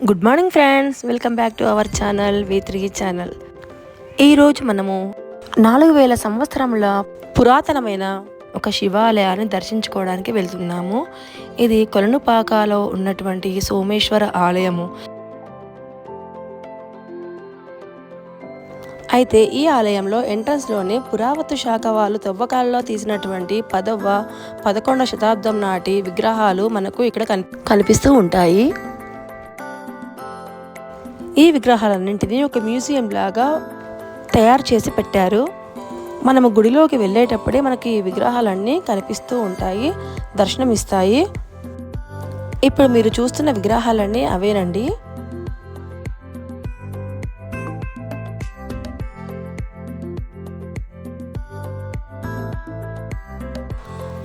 Good morning friends welcome back to our channel V three channel ఈరోజు మనము నాలుగు వేల సంవత్సరముల పురాతనమైన ఒక శివాలయాన్ని దర్శించుకోవడానికి వెళ్తున్నాము. ఇది కొలనుపాకాలో ఉన్నటువంటి సోమేశ్వర ఆలయము. అయితే ఈ ఆలయంలో ఎంట్రన్స్లోనే పురావత్తు శాఖ వాళ్ళు తవ్వకాలలో తీసినటువంటి పదవ పదకొండవ శతాబ్దం నాటి విగ్రహాలు మనకు ఇక్కడ కనిపిస్తూ ఉంటాయి. ఈ విగ్రహాలన్నింటినీ ఒక మ్యూజియం లాగా తయారు చేసి పెట్టారు. మనము గుడిలోకి వెళ్ళేటప్పుడే మనకి ఈ విగ్రహాలన్నీ కనిపిస్తూ ఉంటాయి దర్శనమిస్తాయి. ఇప్పుడు మీరు చూస్తున్న విగ్రహాలన్నీ అవేనండి.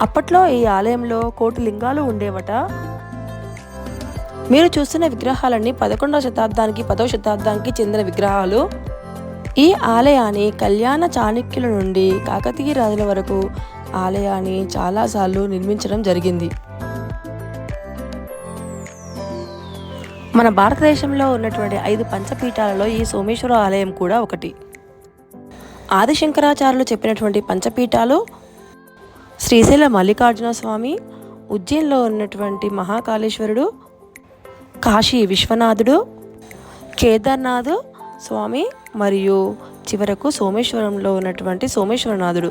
అప్పట్లో ఈ ఆలయంలో కోటి లింగాలు ఉండేవట. మీరు చూస్తున్న విగ్రహాలన్నీ పదకొండవ శతాబ్దానికి పదవ శతాబ్దానికి చెందిన విగ్రహాలు. ఈ ఆలయాన్ని కళ్యాణ చాణక్యుల నుండి కాకతీయ రాజుల వరకు ఆలయాన్ని చాలాసార్లు నిర్మించడం జరిగింది. మన భారతదేశంలో ఉన్నటువంటి ఐదు పంచపీఠాలలో ఈ సోమేశ్వర ఆలయం కూడా ఒకటి. ఆదిశంకరాచార్యులు చెప్పినటువంటి పంచపీఠాలు శ్రీశైల మల్లికార్జున స్వామి ఉజ్జయిన్లో ఉన్నటువంటి మహాకాళేశ్వరుడు కాశీ విశ్వనాథుడు కేదార్నాథ్ స్వామి మరియు చివరకు సోమేశ్వరంలో ఉన్నటువంటి సోమేశ్వరనాథుడు.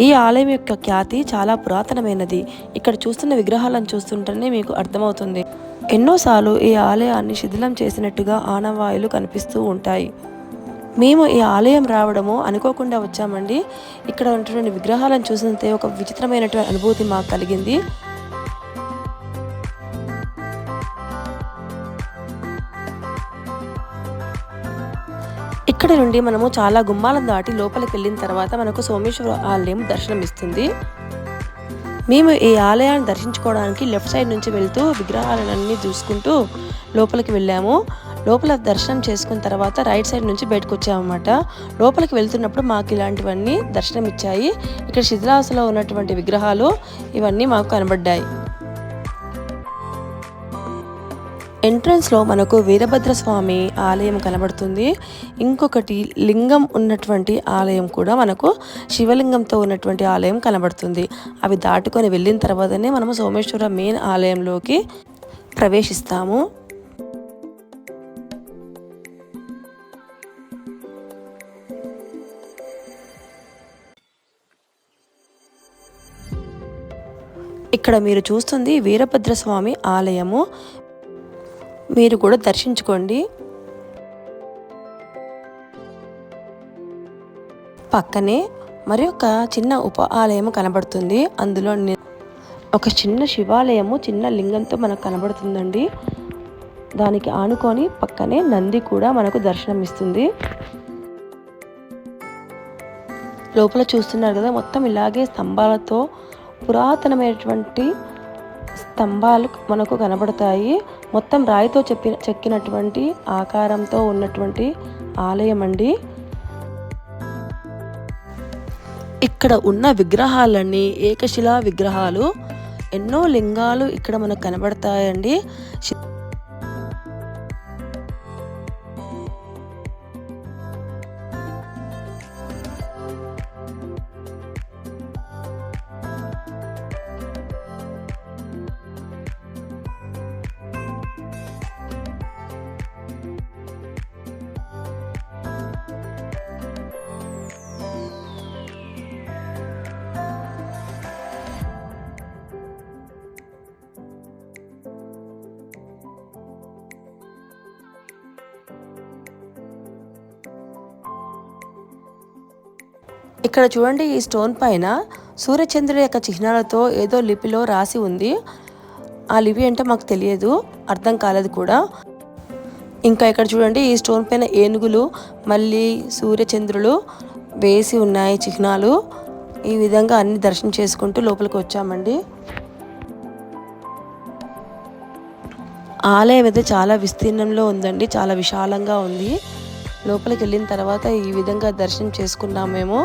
ఈ ఆలయం యొక్క ఖ్యాతి చాలా పురాతనమైనది. ఇక్కడ చూస్తున్న విగ్రహాలను చూస్తుంటేనే మీకు అర్థమవుతుంది. ఎన్నోసార్లు ఈ ఆలయాన్ని శిథిలం చేసినట్టుగా ఆనవాయులు కనిపిస్తూ ఉంటాయి. మేము ఈ ఆలయం రావడము అనుకోకుండా వచ్చామండి. ఇక్కడ ఉన్నటువంటి విగ్రహాలను చూసినంతే ఒక విచిత్రమైనటువంటి అనుభూతి మాకు కలిగింది. ఇక్కడ నుండి మనము చాలా గుమ్మాలను దాటి లోపలికి వెళ్ళిన తర్వాత మనకు సోమేశ్వర ఆలయం దర్శనమిస్తుంది. మేము ఈ ఆలయాన్ని దర్శించుకోవడానికి లెఫ్ట్ సైడ్ నుంచి వెళ్తూ విగ్రహాలన్నీ చూసుకుంటూ లోపలికి వెళ్ళాము. లోపల దర్శనం చేసుకున్న తర్వాత రైట్ సైడ్ నుంచి బయటకు వచ్చామన్నమాట. లోపలికి వెళ్తున్నప్పుడు మాకు ఇలాంటివన్నీ దర్శనం ఇచ్చాయి ఇక్కడ శిథిలాసలో ఉన్నటువంటి విగ్రహాలు ఇవన్నీ మాకు కనబడ్డాయి. ఎంట్రన్స్లో మనకు వీరభద్ర స్వామి ఆలయం కనబడుతుంది. ఇంకొకటి లింగం ఉన్నటువంటి ఆలయం కూడా మనకు శివలింగంతో ఉన్నటువంటి ఆలయం కనబడుతుంది. అవి దాటుకొని వెళ్ళిన తర్వాతనే మనము సోమేశ్వర మెయిన్ ఆలయంలోకి ప్రవేశిస్తాము. ఇక్కడ మీరు చూస్తుంది వీరభద్ర స్వామి ఆలయము. మీరు కూడా దర్శించుకోండి. పక్కనే మరి ఒక చిన్న ఉప ఆలయం కనబడుతుంది. అందులో ఒక చిన్న శివాలయము చిన్న లింగంతో మనకు కనబడుతుందండి. దానికి ఆనుకొని పక్కనే నంది కూడా మనకు దర్శనం ఇస్తుంది లోపల చూస్తున్నారు కదా మొత్తం ఇలాగే స్తంభాలతో పురాతనమైనటువంటి స్తంభాలు మనకు కనబడతాయి. మొత్తం రాయితో చెప్పి చెక్కినటువంటి ఆకారంతో ఉన్నటువంటి ఆలయం అండి. ఇక్కడ ఉన్న విగ్రహాలన్నీ ఏకశిలా విగ్రహాలు. ఎన్నో లింగాలు ఇక్కడ మనకు కనబడతాయండి. ఇక్కడ చూడండి ఈ స్టోన్ పైన సూర్యచంద్రుడి యొక్క చిహ్నాలతో ఏదో లిపిలో రాసి ఉంది. ఆ లిపి అంటే మాకు తెలియదు అర్థం కాలేదు కూడా. ఇంకా ఇక్కడ చూడండి ఈ స్టోన్ పైన ఏనుగులు మళ్ళీ సూర్యచంద్రులు వేసి ఉన్నాయి చిహ్నాలు. ఈ విధంగా అన్ని దర్శనం చేసుకుంటూ లోపలికి వచ్చామండి. ఆలయం అయితే చాలా విస్తీర్ణంలో ఉందండి చాలా విశాలంగా ఉంది. లోపలికి వెళ్ళిన తర్వాత ఈ విధంగా దర్శనం చేసుకున్నాం మేము.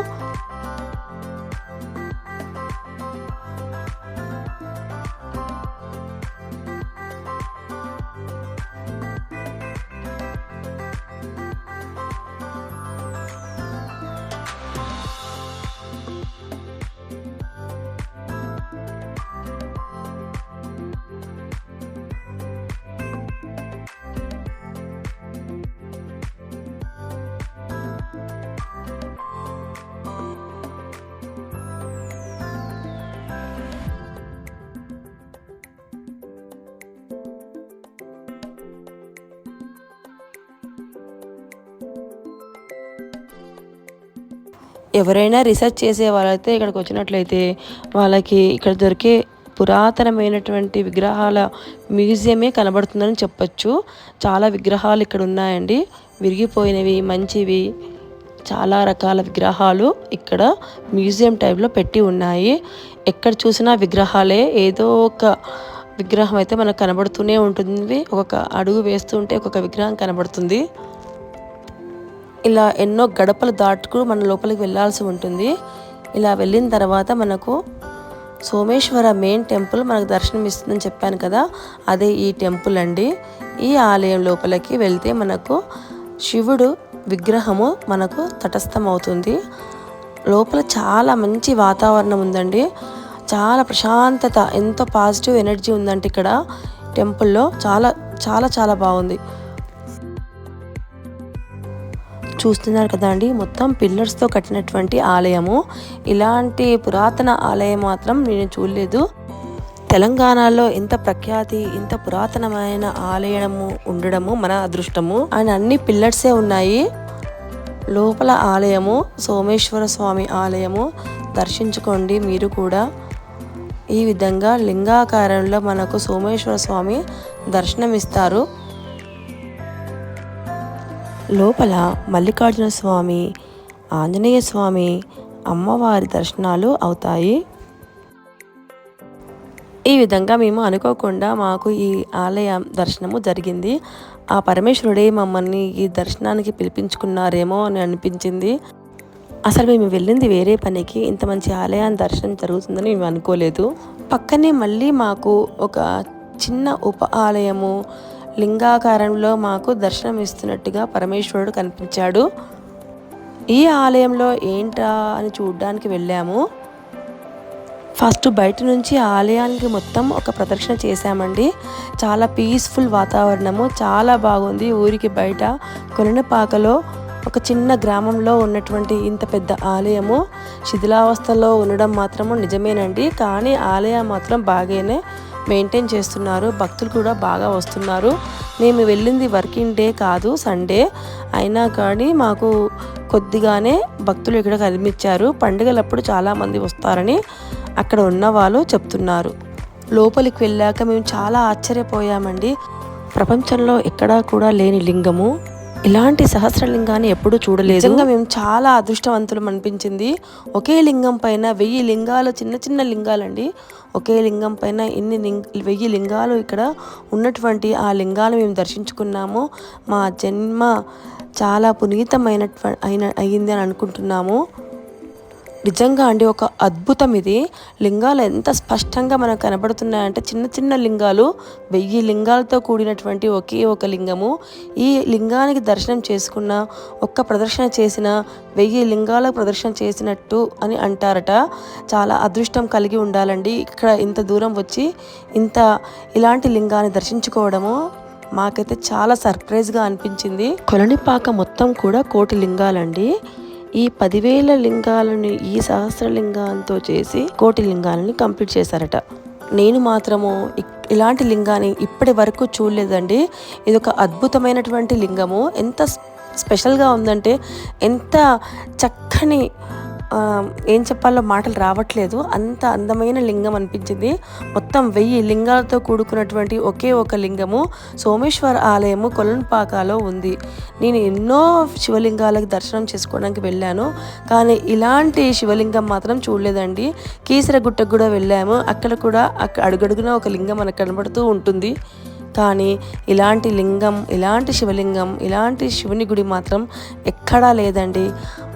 ఎవరైనా రీసెర్చ్ చేసే వాళ్ళైతే ఇక్కడికి వచ్చినట్లయితే వాళ్ళకి ఇక్కడ దొరికే పురాతనమైనటువంటి విగ్రహాల మ్యూజియమే కనబడుతుందని చెప్పచ్చు. చాలా విగ్రహాలు ఇక్కడ ఉన్నాయండి. విరిగిపోయినవి మంచివి. చాలా రకాల విగ్రహాలు ఇక్కడ మ్యూజియం టైప్లో పెట్టి ఉన్నాయి. ఎక్కడ చూసినా విగ్రహాలే. ఏదో ఒక విగ్రహం అయితే మనకు కనబడుతూనే ఉంటుంది. ఒక్కొక్క అడుగు వేస్తుంటే ఒక్కొక్క విగ్రహం కనబడుతుంది. ఇలా ఎన్నో గడపలు దాటుకు మన లోపలికి వెళ్ళాల్సి ఉంటుంది. ఇలా వెళ్ళిన తర్వాత మనకు సోమేశ్వర మెయిన్ టెంపుల్ మనకు దర్శనం ఇస్తుందని చెప్పాను కదా అదే ఈ టెంపుల్ అండి. ఈ ఆలయం లోపలికి వెళ్తే మనకు శివుడు విగ్రహము మనకు తటస్థం అవుతుంది లోపల చాలా మంచి వాతావరణం ఉందండి. చాలా ప్రశాంతత ఎంతో పాజిటివ్ ఎనర్జీ ఉందంటే ఇక్కడ టెంపుల్లో. చాలా చాలా చాలా బాగుంది. చూస్తున్నారు కదా అండి మొత్తం పిల్లర్స్తో కట్టినటువంటి ఆలయము. ఇలాంటి పురాతన ఆలయం మాత్రం నేను చూడలేదు. తెలంగాణలో ఇంత ప్రఖ్యాతి ఇంత పురాతనమైన ఆలయము ఉండడము మన అదృష్టము. ఆయన అన్ని పిల్లర్సే ఉన్నాయి. లోపల ఆలయము సోమేశ్వర స్వామి ఆలయము దర్శించుకోండి మీరు కూడా. ఈ విధంగా లింగాకారంలో మనకు సోమేశ్వర స్వామి దర్శనమిస్తారు. లోపల మల్లికార్జున స్వామి ఆంజనేయ స్వామి అమ్మవారి దర్శనాలు అవుతాయి. ఈ విధంగా మేము అనుకోకుండా మాకు ఈ ఆలయ దర్శనము జరిగింది. ఆ పరమేశ్వరుడే మమ్మల్ని ఈ దర్శనానికి పిలిపించుకున్నారేమో అని అనిపించింది. అసలు మేము వెళ్ళింది వేరే పనికి. ఇంత మంచి ఆలయాన్ని దర్శనం జరుగుతుందని మేము అనుకోలేదు. పక్కనే మళ్ళీ మాకు ఒక చిన్న ఉప ఆలయము లింగాకారంలో మాకు దర్శనం ఇస్తున్నట్టుగా పరమేశ్వరుడు కనిపించాడు. ఈ ఆలయంలో ఏంటా అని చూడ్డానికి వెళ్ళాము. ఫస్ట్ బయట నుంచి ఆలయానికి మొత్తం ఒక ప్రదక్షిణ చేశామండి. చాలా పీస్ఫుల్ వాతావరణము చాలా బాగుంది. ఊరికి బయట కొలనపాకలో ఒక చిన్న గ్రామంలో ఉన్నటువంటి ఇంత పెద్ద ఆలయము. శిథిలావస్థలో ఉండడం మాత్రము నిజమేనండి. కానీ ఆలయం మాత్రం బాగానే మెయింటైన్ చేస్తున్నారు. భక్తులు కూడా బాగా వస్తున్నారు. మేము వెళ్ళింది వర్కింగ్ డే కాదు సండే. అయినా కానీ మాకు కొద్దిగానే భక్తులు ఇక్కడ కనిపించారు. పండుగలప్పుడు చాలామంది వస్తారని అక్కడ ఉన్న వాళ్ళు చెప్తున్నారు. లోపలికి వెళ్ళాక మేము చాలా ఆశ్చర్యపోయామండి. ప్రపంచంలో ఎక్కడా కూడా లేని లింగము. ఇలాంటి సహస్రలింగాన్ని ఎప్పుడూ చూడలేదు. నిజంగా మేము చాలా అదృష్టవంతులం అనిపించింది. ఒకే లింగం పైన వెయ్యి లింగాలు చిన్న చిన్న లింగాలండి. ఒకే లింగం పైన ఇన్ని లింగ వెయ్యి లింగాలు ఇక్కడ ఉన్నటువంటి ఆ లింగాలు మేము దర్శించుకున్నాము. మా జన్మ చాలా పునీతమైన అయిన అయింది అని అనుకుంటున్నాము. నిజంగా అండి ఒక అద్భుతం ఇది. లింగాలు ఎంత స్పష్టంగా మనకు కనబడుతున్నాయంటే చిన్న చిన్న లింగాలు వెయ్యి లింగాలతో కూడినటువంటి ఒకే ఒక లింగము. ఈ లింగానికి దర్శనం చేసుకున్న ఒక్క ప్రదర్శన చేసిన వెయ్యి లింగాల ప్రదర్శన చేసినట్టు అని అంటారట. చాలా అదృష్టం కలిగి ఉండాలండి. ఇక్కడ ఇంత దూరం వచ్చి ఇంత ఇలాంటి లింగాన్ని దర్శించుకోవడము మాకైతే చాలా సర్ప్రైజ్గా అనిపించింది. కొలనిపాక మొత్తం కూడా కోటి లింగాలండి. ఈ పదివేల లింగాలను ఈ సహస్రలింగాలతో చేసి కోటి లింగాలని కంప్లీట్ చేశారట. నేను మాత్రము ఇలాంటి లింగాన్ని ఇప్పటి వరకు చూడలేదండి. ఇది ఒక అద్భుతమైనటువంటి లింగము. ఎంత స్పెషల్గా ఉందంటే ఎంత చక్కని ఏం చెప్పాలో మాటలు రావట్లేదు. అంత అందమైన లింగం అనిపించింది. మొత్తం వెయ్యి లింగాలతో కూడుకున్నటువంటి ఒకే ఒక లింగము సోమేశ్వర ఆలయము కొలన్పాకాలో ఉంది. నేను ఎన్నో శివలింగాలకు దర్శనం చేసుకోవడానికి వెళ్ళాను. కానీ ఇలాంటి శివలింగం మాత్రం చూడలేదండి. కీసరగుట్టకు కూడా వెళ్ళాము. అక్కడ కూడా అక్కడ అడుగడుగున ఒక లింగం మనకు కనబడుతూ ఉంటుంది. కానీ ఇలాంటి లింగం ఇలాంటి శివలింగం ఇలాంటి శివుని గుడి మాత్రం ఎక్కడా లేదండి.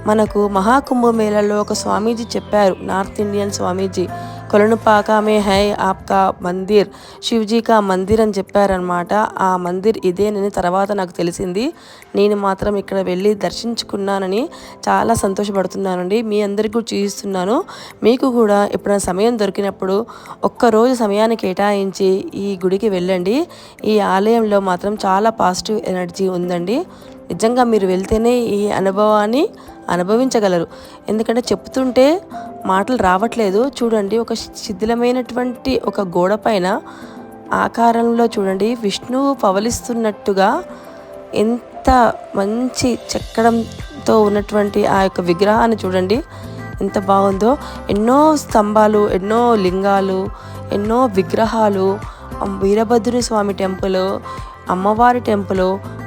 మనకు మహాకుంభమేళలో ఒక స్వామీజీ చెప్పారు. నార్త్ ఇండియన్ స్వామీజీ. కొలనుపాక మే హై ఆప్కా మందిర్. శివజీ కా మందిర్ అని చెప్పారనమాట ఆ మందిర్ ఇదేనని తర్వాత నాకు తెలిసింది. నేను మాత్రం ఇక్కడ వెళ్ళి దర్శించుకున్నానని చాలా సంతోషపడుతున్నానండి. మీ అందరికీ చూపిస్తున్నాను. మీకు కూడా ఎప్పుడైనా సమయం దొరికినప్పుడు ఒక్కరోజు సమయాన్ని కేటాయించి ఈ గుడికి వెళ్ళండి. ఈ ఆలయంలో మాత్రం చాలా పాజిటివ్ ఎనర్జీ ఉందండి. నిజంగా మీరు వెళ్తేనే ఈ అనుభవాన్ని అనుభవించగలరు. ఎందుకంటే చెప్తుంటే మాటలు రావట్లేదు. చూడండి ఒక శిథిలమైనటువంటి ఒక గోడ పైన ఆకారంలో చూడండి విష్ణువు పవలిస్తున్నట్టుగా ఎంత మంచి చెక్కడంతో ఉన్నటువంటి ఆ యొక్క విగ్రహాన్ని చూడండి ఎంత బాగుందో. ఎన్నో స్తంభాలు ఎన్నో లింగాలు ఎన్నో విగ్రహాలు వీరభద్రుని స్వామి టెంపుల్ అమ్మవారి టెంపుల్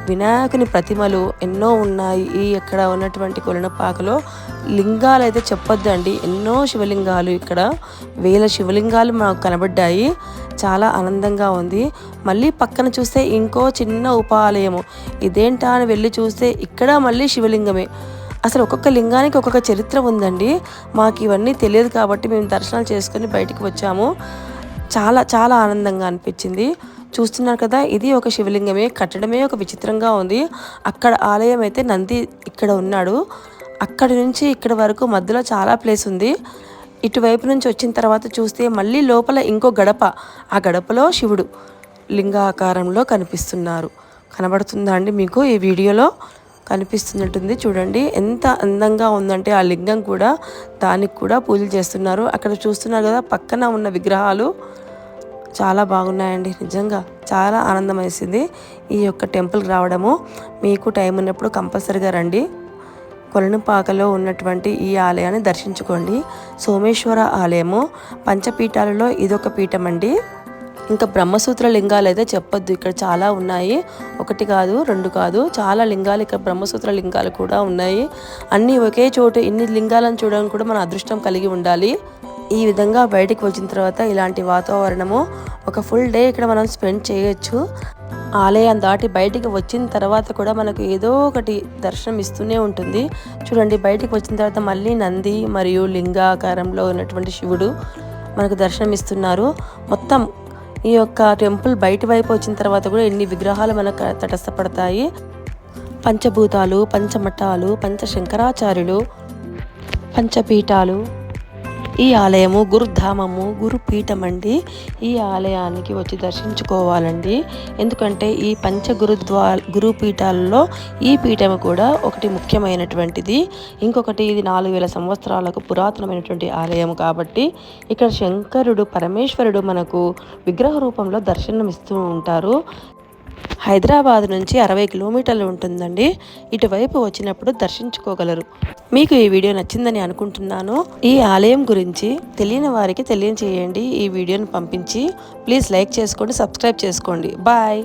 వినాయకుని ప్రతిమలు ఎన్నో ఉన్నాయి. ఈ ఇక్కడ ఉన్నటువంటి కొలనపాకలో లింగాలు అయితే చెప్పొద్దండి. ఎన్నో శివలింగాలు ఇక్కడ. వేల శివలింగాలు మాకు కనబడ్డాయి. చాలా ఆనందంగా ఉంది. మళ్ళీ పక్కన చూస్తే ఇంకో చిన్న ఉపాలయము. ఇదేంటా అని వెళ్ళి చూస్తే ఇక్కడ మళ్ళీ శివలింగమే. అసలు ఒక్కొక్క లింగానికి ఒక్కొక్క చరిత్ర ఉందండి. మాకు ఇవన్నీ తెలియదు కాబట్టి మేము దర్శనాలు చేసుకొని బయటికి వచ్చాము. చాలా చాలా ఆనందంగా అనిపించింది. చూస్తున్నారు కదా ఇది ఒక శివలింగమే కట్టడమే ఒక విచిత్రంగా ఉంది. అక్కడ ఆలయం అయితే నంది ఇక్కడ ఉన్నాడు. అక్కడి నుంచి ఇక్కడ వరకు మధ్యలో చాలా ప్లేస్ ఉంది. ఇటువైపు నుంచి వచ్చిన తర్వాత చూస్తే మళ్ళీ లోపల ఇంకో గడప ఆ గడపలో శివుడు లింగాకారంలో కనిపిస్తున్నారు. కనబడుతుందా అండి మీకు? ఈ వీడియోలో కనిపిస్తున్నట్టుంది చూడండి. ఎంత అందంగా ఉందంటే ఆ లింగం కూడా దానికి కూడా పూజలు చేస్తున్నారు. అక్కడ చూస్తున్నారు కదా పక్కన ఉన్న విగ్రహాలు. చాలా బాగున్నాయండి. నిజంగా చాలా ఆనందం వేసింది ఈ యొక్క టెంపుల్కి రావడము. మీకు టైం ఉన్నప్పుడు కంపల్సరిగా రండి. కొలనుపాకలో ఉన్నటువంటి ఈ ఆలయాన్ని దర్శించుకోండి. సోమేశ్వర ఆలయము. పంచపీఠాలలో ఇదొక పీఠం అండి ఇంకా బ్రహ్మసూత్ర లింగాలు అయితే చెప్పొద్దు. ఇక్కడ చాలా ఉన్నాయి. ఒకటి కాదు రెండు కాదు. చాలా లింగాలు ఇక్కడ బ్రహ్మసూత్ర లింగాలు కూడా ఉన్నాయి. అన్నీ ఒకే చోటు ఇన్ని లింగాలను చూడడానికి కూడా మన అదృష్టం కలిగి ఉండాలి. ఈ విధంగా బయటికి వచ్చిన తర్వాత ఇలాంటి వాతావరణము ఒక ఫుల్ డే ఇక్కడ మనం స్పెండ్ చేయొచ్చు. ఆలయం దాటి బయటికి వచ్చిన తర్వాత కూడా మనకు ఏదో ఒకటి దర్శనం ఇస్తూనే ఉంటుంది. చూడండి బయటికి వచ్చిన తర్వాత మళ్ళీ నంది మరియు లింగాకారంలో ఉన్నటువంటి శివుడు మనకు దర్శనం ఇస్తున్నారు. మొత్తం ఈ యొక్క టెంపుల్ బయటి వైపు వచ్చిన తర్వాత కూడా ఎన్ని విగ్రహాలు మనకు తటస్థపడతాయి. పంచభూతాలు పంచమఠాలు పంచశంకరాచార్యులు పంచపీఠాలు ఈ ఆలయము గురుధామము గురుపీఠం అండి ఈ ఆలయానికి వచ్చి దర్శించుకోవాలండి. ఎందుకంటే ఈ పంచ గురుద్వా గురుపీఠాలలో ఈ పీఠము కూడా ఒకటి ముఖ్యమైనటువంటిది. ఇంకొకటి ఇది నాలుగు వేల సంవత్సరాలకు పురాతనమైనటువంటి ఆలయం కాబట్టి ఇక్కడ శంకరుడు పరమేశ్వరుడు మనకు విగ్రహ రూపంలో దర్శనమిస్తూ ఉంటారు. హైదరాబాద్ నుంచి అరవై కిలోమీటర్లు ఉంటుందండి. ఇటువైపు వచ్చినప్పుడు దర్శించుకోగలరు. మీకు ఈ వీడియో నచ్చిందని అనుకుంటున్నాను. ఈ ఆలయం గురించి తెలియని వారికి తెలియచేయండి. ఈ వీడియోని పంపించి ప్లీజ్ లైక్ చేసుకోండి సబ్స్క్రైబ్ చేసుకోండి. బాయ్.